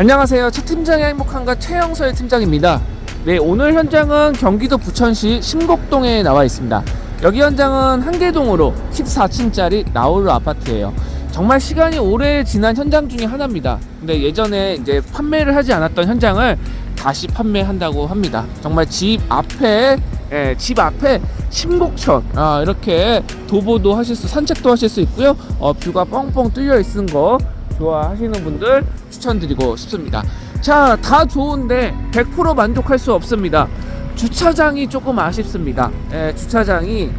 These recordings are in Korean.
안녕하세요. 차 팀장의 행복한가 최영설 팀장입니다. 네, 오늘 현장은 경기도 부천시 심곡동에 나와 있습니다. 여기 현장은 한계동으로 14층짜리 나홀로 아파트예요. 정말 시간이 오래 지난 현장 중에 하나입니다. 근데 예전에 이제 판매를 하지 않았던 현장을 다시 판매한다고 합니다. 정말 집 앞에 예, 집 앞에 심곡천 아, 이렇게 도보도 하실 수 산책도 하실 수 있고요. 어, 뷰가 뻥뻥 뚫려 있는 거 좋아하시는 분들 추천드리고 싶습니다. 자, 다 좋은데 100% 만족할 수 없습니다. 주차장이 조금 아쉽습니다. 예, 주차장이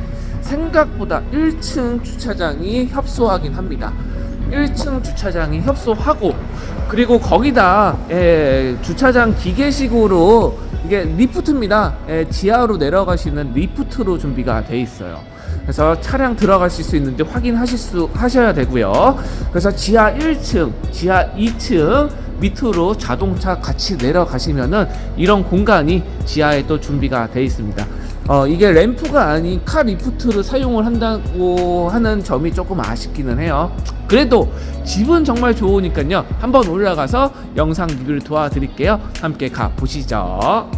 생각보다 1층 주차장이 협소하긴 합니다. 1층 주차장이 협소하고 그리고 거기다 예, 주차장 기계식으로 이게 리프트입니다. 예, 지하로 내려가시는 리프트로 준비가 돼 있어요. 그래서 차량 들어가실 수 있는지 확인하실 수 하셔야 되고요. 그래서 지하 1층, 지하 2층 밑으로 자동차 같이 내려가시면은 이런 공간이 지하에 또 준비가 돼 있습니다. 어, 이게 램프가 아닌 카 리프트를 사용을 한다고 하는 점이 조금 아쉽기는 해요. 그래도 집은 정말 좋으니까요. 한번 올라가서 영상 리뷰를 도와드릴게요. 함께 가 보시죠.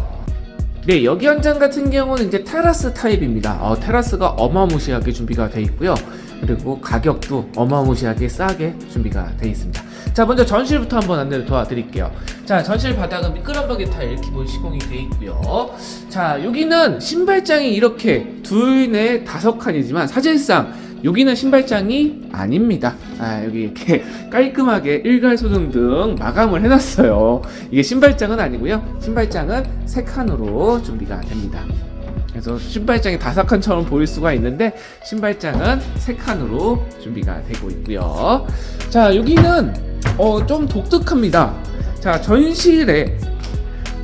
네, 여기 현장 같은 경우는 이제 테라스 타입입니다. 어, 테라스가 어마무시하게 준비가 돼 있고요. 그리고 가격도 어마무시하게 싸게 준비가 돼 있습니다. 자, 먼저 전실부터 한번 안내를 도와드릴게요. 자, 전실 바닥은 미끄럼 벽에 타일 기본 시공이 돼 있고요. 자, 여기는 신발장이 이렇게 둘, 넷, 다섯 칸이지만 사실상 여기는 신발장이 아닙니다. 아, 여기 이렇게 깔끔하게 일괄소등 등 마감을 해놨어요. 이게 신발장은 아니고요. 신발장은 세 칸으로 준비가 됩니다. 그래서 신발장이 다섯 칸처럼 보일 수가 있는데 신발장은 세 칸으로 준비가 되고 있고요. 자, 여기는 어, 좀 독특합니다. 자, 전실에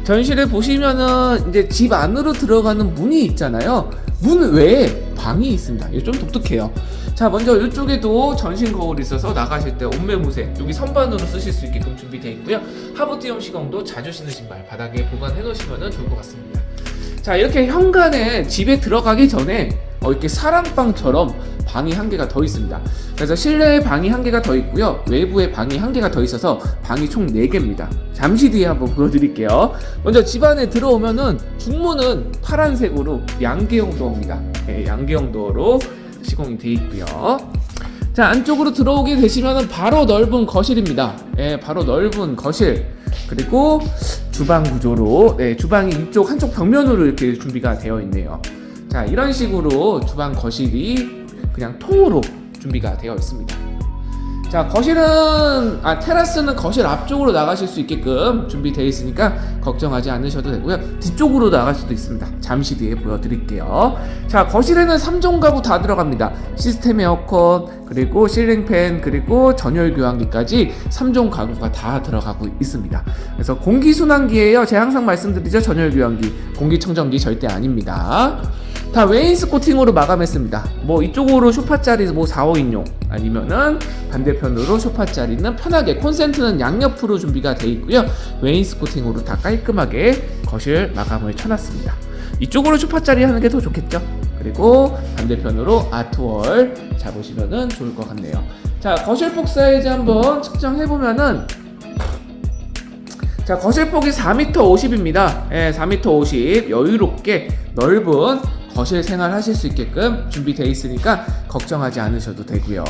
전실에 보시면은 이제 집 안으로 들어가는 문이 있잖아요. 문 외에 방이 있습니다. 이게 좀 독특해요. 자, 먼저 이쪽에도 전신 거울이 있어서 나가실 때 옷매무새 여기 선반으로 쓰실 수 있게끔 준비되어 있고요. 하부티움 시공도 자주 신는 신발 바닥에 보관해 놓으시면 좋을 것 같습니다. 자, 이렇게 현관에 집에 들어가기 전에 어, 이렇게 사랑방처럼 방이 한 개가 더 있습니다. 그래서 실내에 방이 한 개가 더 있고요. 외부에 방이 한 개가 더 있어서 방이 총 4개입니다. 잠시 뒤에 한번 보여드릴게요. 먼저 집 안에 들어오면은 중문은 파란색으로 양계형 도어입니다. 네, 양계형 도어로 시공이 되어 있고요. 자, 안쪽으로 들어오게 되시면은 바로 넓은 거실입니다. 예, 바로 넓은 거실. 그리고 주방 구조로, 네, 주방이 이쪽 한쪽 벽면으로 이렇게 준비가 되어 있네요. 자, 이런 식으로 주방 거실이 그냥 통으로 준비가 되어 있습니다. 자, 거실은, 아, 테라스는 거실 앞쪽으로 나가실 수 있게끔 준비되어 있으니까 걱정하지 않으셔도 되고요. 뒤쪽으로 나갈 수도 있습니다. 잠시 뒤에 보여드릴게요. 자, 거실에는 3종 가구 다 들어갑니다. 시스템 에어컨, 그리고 실링팬, 그리고 전열 교환기까지 3종 가구가 다 들어가고 있습니다. 그래서 공기순환기예요. 제가 항상 말씀드리죠. 전열 교환기. 공기청정기 절대 아닙니다. 다 웨인스 코팅으로 마감했습니다. 뭐 이쪽으로 소파짜리 뭐 4, 5인용 아니면은 반대편으로 소파짜리는 편하게 콘센트는 양옆으로 준비가 돼 있고요. 웨인스 코팅으로 다 깔끔하게 거실 마감을 쳐놨습니다. 이쪽으로 소파짜리 하는 게 더 좋겠죠? 그리고 반대편으로 아트월 잡으시면은 좋을 것 같네요. 자, 거실폭 사이즈 한번 측정해 보면은 자, 거실폭이 4m 50입니다. 예, 4m 50 여유롭게 넓은 거실 생활 하실 수 있게끔 준비되어 있으니까 걱정하지 않으셔도 되고요.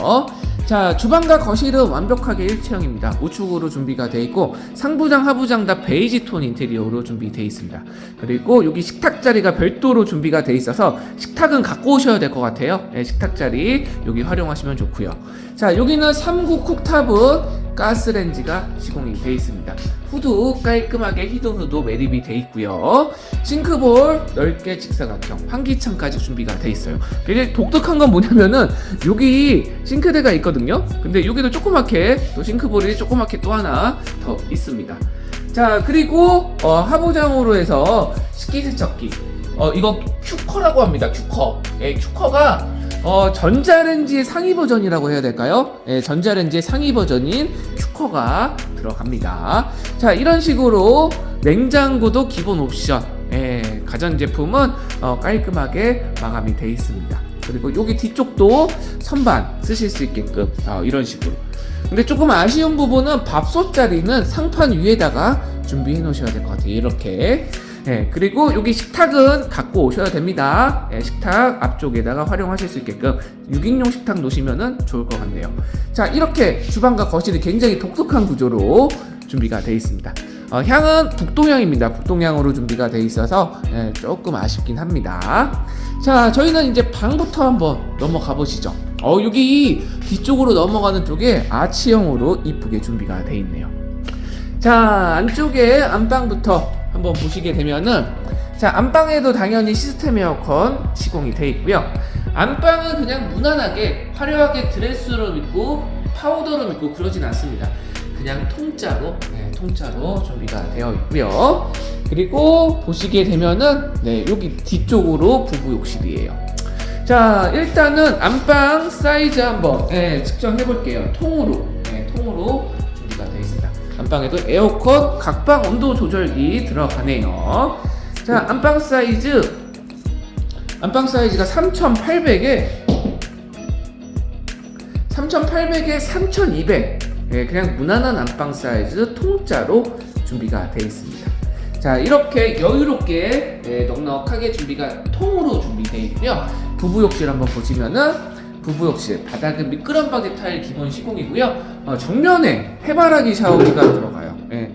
자, 주방과 거실은 완벽하게 일체형입니다. 우측으로 준비가 되어 있고 상부장, 하부장 다 베이지 톤 인테리어로 준비되어 있습니다. 그리고 여기 식탁 자리가 별도로 준비가 되어 있어서 식탁은 갖고 오셔야 될 것 같아요. 예, 식탁 자리 여기 활용하시면 좋고요. 자, 여기는 3구 쿡탑은 가스렌지가 시공이 되어 있습니다. 후드 깔끔하게 히든 후드 매립이 되어 있고요. 싱크볼 넓게 직사각형, 환기창까지 준비가 되어 있어요. 되게 독특한 건 뭐냐면은 여기 싱크대가 있거든요. 근데 여기도 조그맣게 또 싱크볼이 조그맣게 또 하나 더 있습니다. 자 그리고 어, 하부장으로 해서 식기세척기. 어 이거 큐커라고 합니다. 큐커. 예, 큐커가 어, 전자레인지의 상위 버전이라고 해야 될까요? 예, 전자레인지의 상위 버전인 큐커가 들어갑니다. 자, 이런 식으로 냉장고도 기본 옵션. 예, 가전제품은 어, 깔끔하게 마감이 되어 있습니다. 그리고 여기 뒤쪽도 선반 쓰실 수 있게끔 어, 이런 식으로. 근데 조금 아쉬운 부분은 밥솥 자리는 상판 위에다가 준비해 놓으셔야 될 것 같아요. 이렇게. 예, 그리고 여기 식탁은 갖고 오셔야 됩니다. 예, 식탁 앞쪽에다가 활용하실 수 있게끔 6인용 식탁 놓으시면 좋을 것 같네요. 자, 이렇게 주방과 거실이 굉장히 독특한 구조로 준비가 되어 있습니다. 어, 향은 북동향입니다. 북동향으로 준비가 되어 있어서 예, 조금 아쉽긴 합니다. 자, 저희는 이제 방부터 한번 넘어가 보시죠. 어, 여기 뒤쪽으로 넘어가는 쪽에 아치형으로 이쁘게 준비가 되어 있네요. 자 안쪽에 안방부터 한번 보시게 되면은 자 안방에도 당연히 시스템 에어컨 시공이 되어 있고요. 안방은 그냥 무난하게 화려하게 드레스룸 있고 파우더룸 있고 그러진 않습니다. 그냥 통짜로 네, 통짜로 준비가 되어 있고요. 그리고 보시게 되면은 네 여기 뒤쪽으로 부부 욕실이에요. 자 일단은 안방 사이즈 한번 예, 측정해 볼게요. 통으로 예, 통으로 안방에도 에어컨 각방 온도 조절기 들어가네요. 자 안방 사이즈. 안방 사이즈가 3800에 3800에 3200 예, 그냥 무난한 안방 사이즈 통짜로 준비가 되어 있습니다. 자 이렇게 여유롭게 예, 넉넉하게 준비가 통으로 준비되어 있고요. 부부 욕실 한번 보시면은 부부 욕실 바닥은 미끄럼 바디 타일 기본 시공이고요. 어, 정면에 해바라기 샤워기가 들어가요. 예,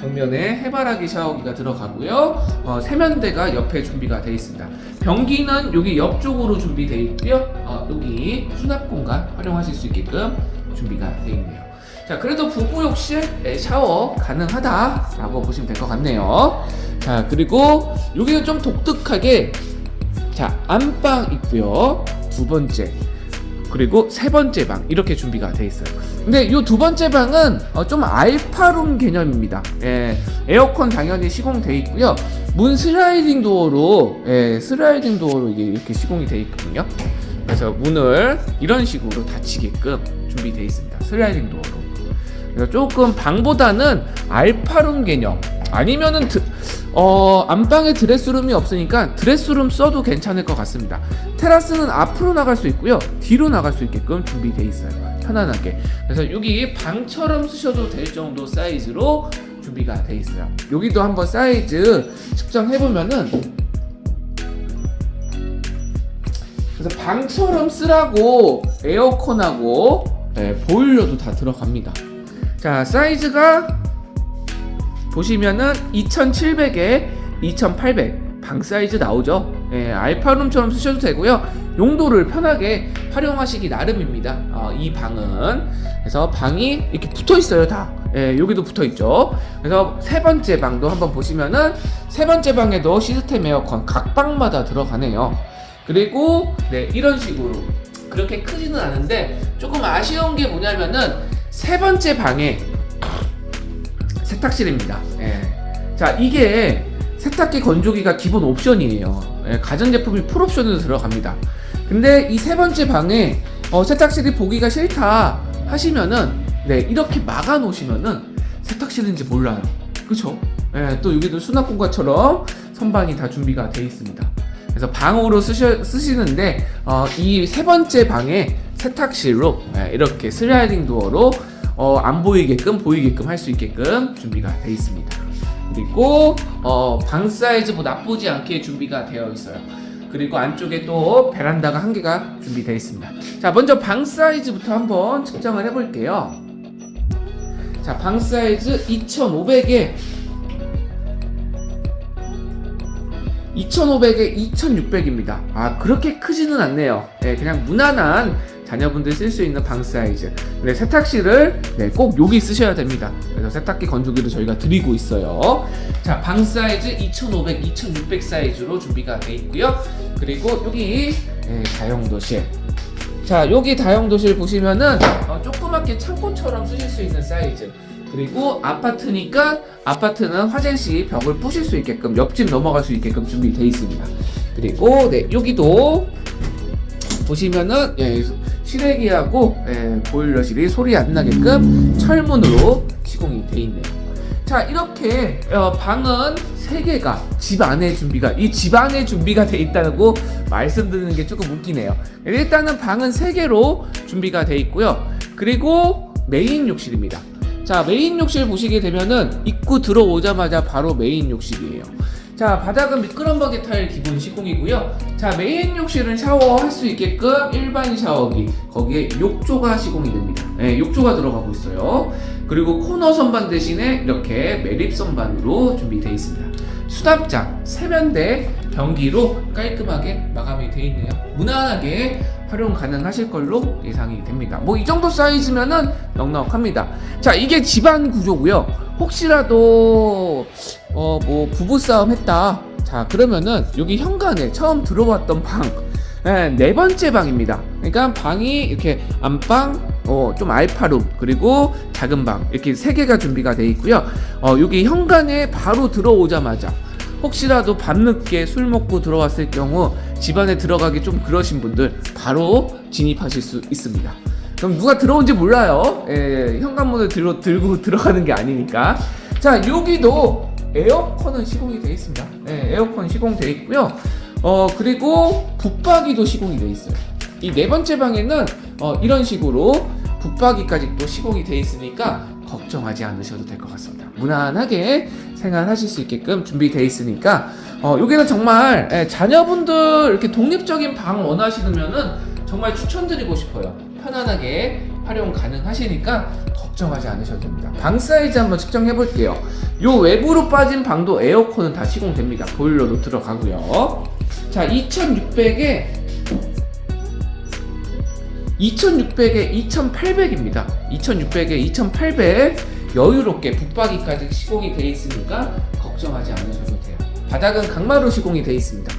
정면에 해바라기 샤워기가 들어가고요. 어, 세면대가 옆에 준비가 되어 있습니다. 변기는 여기 옆쪽으로 준비되어 있고요. 어, 여기 수납 공간 활용하실 수 있게끔 준비가 되어 있네요. 자 그래도 부부 욕실 에, 샤워 가능하다라고 보시면 될 것 같네요. 자 그리고 여기는 좀 독특하게 자 안방 있고요. 두 번째 그리고 세 번째 방 이렇게 준비가 돼 있어요. 근데 이 두 번째 방은 어, 좀 알파룸 개념입니다. 예, 에어컨 당연히 시공돼 있고요. 문 슬라이딩 도어로 예, 슬라이딩 도어로 이게 이렇게 시공이 돼 있거든요. 그래서 문을 이런 식으로 닫히게끔 준비돼 있습니다. 슬라이딩 도어로. 그래서 조금 방보다는 알파룸 개념 아니면은 드, 어, 안방에 드레스룸이 없으니까 드레스룸 써도 괜찮을 것 같습니다. 테라스는 앞으로 나갈 수 있고요. 뒤로 나갈 수 있게끔 준비되어 있어요. 편안하게. 그래서 여기 방처럼 쓰셔도 될 정도 사이즈로 준비가 되어 있어요. 여기도 한번 사이즈 측정해 보면은 그래서 방처럼 쓰라고 에어컨하고 네, 보일러도 다 들어갑니다. 자, 사이즈가 보시면은 2700에 2800 방 사이즈 나오죠. 예, 알파룸처럼 쓰셔도 되고요. 용도를 편하게 활용하시기 나름입니다. 어, 이 방은 그래서 방이 이렇게 붙어 있어요 다. 예, 여기도 붙어 있죠. 그래서 세 번째 방도 한번 보시면은 세 번째 방에도 시스템 에어컨 각 방마다 들어가네요. 그리고 네 이런 식으로 그렇게 크지는 않은데 조금 아쉬운 게 뭐냐면은 세 번째 방에 세탁실입니다. 예. 자, 이게 세탁기 건조기가 기본 옵션이에요. 예, 가전제품이 풀옵션으로 들어갑니다. 근데 이 세 번째 방에 어, 세탁실이 보기가 싫다 하시면은 네, 이렇게 막아 놓으시면은 세탁실인지 몰라요. 그쵸? 예, 또 여기도 수납 공간처럼 선반이 다 준비가 되어 있습니다. 그래서 방으로 쓰셔, 쓰시는데 어, 이 세 번째 방에 세탁실로 예, 이렇게 슬라이딩 도어로 어, 안 보이게끔 보이게끔 할 수 있게끔 준비가 되어 있습니다. 그리고 어, 방 사이즈 뭐 나쁘지 않게 준비가 되어 있어요. 그리고 안쪽에 또 베란다가 한 개가 준비되어 있습니다. 자, 먼저 방 사이즈부터 한번 측정을 해볼게요. 자, 방 사이즈 2,500에 2,500에 2,600입니다. 아, 그렇게 크지는 않네요. 네, 그냥 무난한 자녀분들 쓸 수 있는 방 사이즈. 근데 세탁실을 네, 꼭 여기 쓰셔야 됩니다. 그래서 세탁기 건조기도 저희가 드리고 있어요. 자, 방 사이즈 2,500, 2,600 사이즈로 준비가 돼 있고요. 그리고 여기 네, 다용도실. 자, 여기 다용도실 보시면은 어, 조그맣게 창고처럼 쓰실 수 있는 사이즈. 그리고 아파트니까 아파트는 화장실 벽을 부실 수 있게끔 옆집 넘어갈 수 있게끔 준비되어 있습니다. 그리고 네 여기도 보시면은 예, 실외기하고 예, 보일러실이 소리 안 나게끔 철문으로 시공이 되어 있네요. 자자 이렇게 어, 방은 세 개가 집 안에 준비가 이 집 안에 준비가 돼 있다고 말씀드리는 게 조금 웃기네요. 일단은 방은 세 개로 준비가 돼 있고요. 그리고 메인 욕실입니다. 자 메인 욕실 보시게 되면은 입구 들어오자마자 바로 메인 욕실이에요. 자 바닥은 미끄럼 버기 타일 기본 시공이고요. 자 메인 욕실은 샤워할 수 있게끔 일반 샤워기 거기에 욕조가 시공이 됩니다. 네, 욕조가 들어가고 있어요. 그리고 코너 선반 대신에 이렇게 매립 선반으로 준비되어 있습니다. 수납장, 세면대, 변기로 깔끔하게 마감이 되어 있네요. 무난하게 활용 가능하실 걸로 예상이 됩니다. 뭐 이 정도 사이즈면은 넉넉합니다. 자, 이게 집안 구조고요. 혹시라도 어 뭐 부부 싸움 했다. 자, 그러면은 여기 현관에 처음 들어왔던 방 네, 네 번째 방입니다. 그러니까 방이 이렇게 안방, 어, 좀 알파룸, 그리고 작은 방 이렇게 세 개가 준비가 되어 있고요. 어, 여기 현관에 바로 들어오자마자 혹시라도 밤늦게 술 먹고 들어왔을 경우 집안에 들어가기 좀 그러신 분들 바로 진입하실 수 있습니다. 그럼 누가 들어온지 몰라요. 예, 현관문을 들고 들어가는 게 아니니까. 자, 여기도 에어컨은 시공이 되어 있습니다. 예, 에어컨 시공되어 있고요. 어, 그리고 붙박이도 시공이 되어 있어요. 이 네 번째 방에는 어, 이런 식으로 붙박이까지 또 시공이 되어 있으니까 걱정하지 않으셔도 될 것 같습니다. 무난하게 생활하실 수 있게끔 준비되어 있으니까 어, 여기는 정말 예, 자녀분들 이렇게 독립적인 방 원하시면은 정말 추천드리고 싶어요. 편안하게 활용 가능하시니까 걱정하지 않으셔도 됩니다. 방 사이즈 한번 측정해 볼게요. 요 외부로 빠진 방도 에어컨은 다 시공됩니다. 보일러도 들어가고요. 자, 2600에 2600에 2800입니다. 2600에 2800 여유롭게 붙박이까지 시공이 되어 있으니까 걱정하지 않으셔도 돼요. 바닥은 강마루 시공이 되어 있습니다.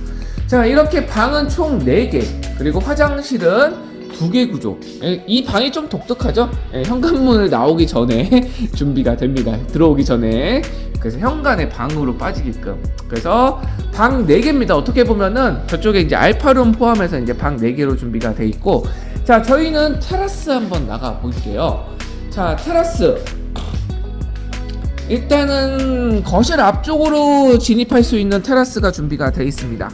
자, 이렇게 방은 총 4개, 그리고 화장실은 두 개 구조. 예, 이 방이 좀 독특하죠? 예, 현관문을 나오기 전에 준비가 됩니다. 들어오기 전에. 그래서 현관에 방으로 빠지게끔. 그래서 방 4개입니다. 어떻게 보면은 저쪽에 이제 알파룸 포함해서 이제 방 4개로 준비가 돼 있고. 자, 저희는 테라스 한번 나가 볼게요. 자, 테라스. 일단은 거실 앞쪽으로 진입할 수 있는 테라스가 준비가 돼 있습니다.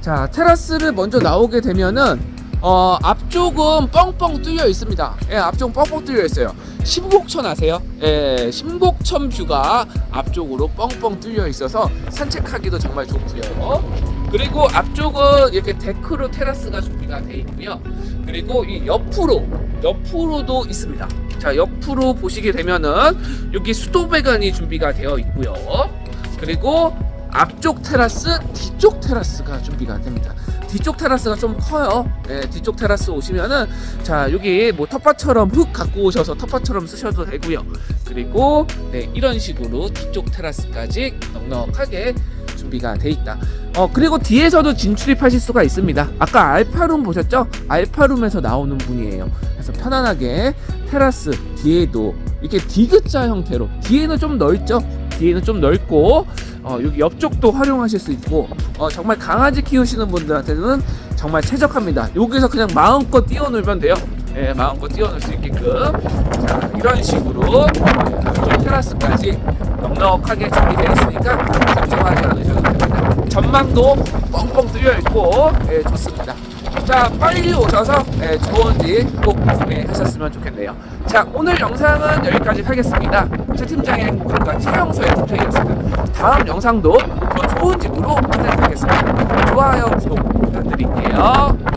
자, 테라스를 먼저 나오게 되면은 어, 앞쪽은 뻥뻥 뚫려 있습니다. 예, 앞쪽 뻥뻥 뚫려 있어요. 신곡천 아세요? 예, 신곡천 뷰가 앞쪽으로 뻥뻥 뚫려 있어서 산책하기도 정말 좋고요. 그리고 앞쪽은 이렇게 데크로 테라스가 준비가 돼 있고요. 그리고 이 옆으로 옆으로도 있습니다. 자, 옆으로 보시게 되면은 여기 수도 배관이 준비가 되어 있고요. 그리고 앞쪽 테라스, 뒤쪽 테라스가 준비가 됩니다. 뒤쪽 테라스가 좀 커요. 네, 뒤쪽 테라스 오시면은 자 여기 뭐 텃밭처럼 흙 갖고 오셔서 텃밭처럼 쓰셔도 되고요. 그리고 네 이런 식으로 뒤쪽 테라스까지 넉넉하게 준비가 돼 있다. 어 그리고 뒤에서도 진출입하실 수가 있습니다. 아까 알파룸 보셨죠? 알파룸에서 나오는 분이에요. 그래서 편안하게 테라스 뒤에도 이렇게 디귿자 형태로 뒤에는 좀 넓죠? 뒤에는 좀 넓고 어, 여기 옆쪽도 활용하실 수 있고 어, 정말 강아지 키우시는 분들한테는 정말 최적합니다. 여기서 그냥 마음껏 뛰어놀면 돼요. 예, 마음껏 뛰어놀 수 있게끔 자 이런 식으로 테라스까지 넉넉하게 준비되어 있으니까 걱정하지 않으셔도 됩니다. 전망도 뻥뻥 뚫려 있고 예, 좋습니다. 자 빨리 오셔서 예, 좋은지 꼭 구매하셨으면 좋겠네요. 자 오늘 영상은 여기까지 하겠습니다. 최 팀장의 행복한과 최영서의 팀장이었습니다. 다음 영상도 더 좋은 집으로 찾아뵙겠습니다. 좋아요 구독 부탁드립니다.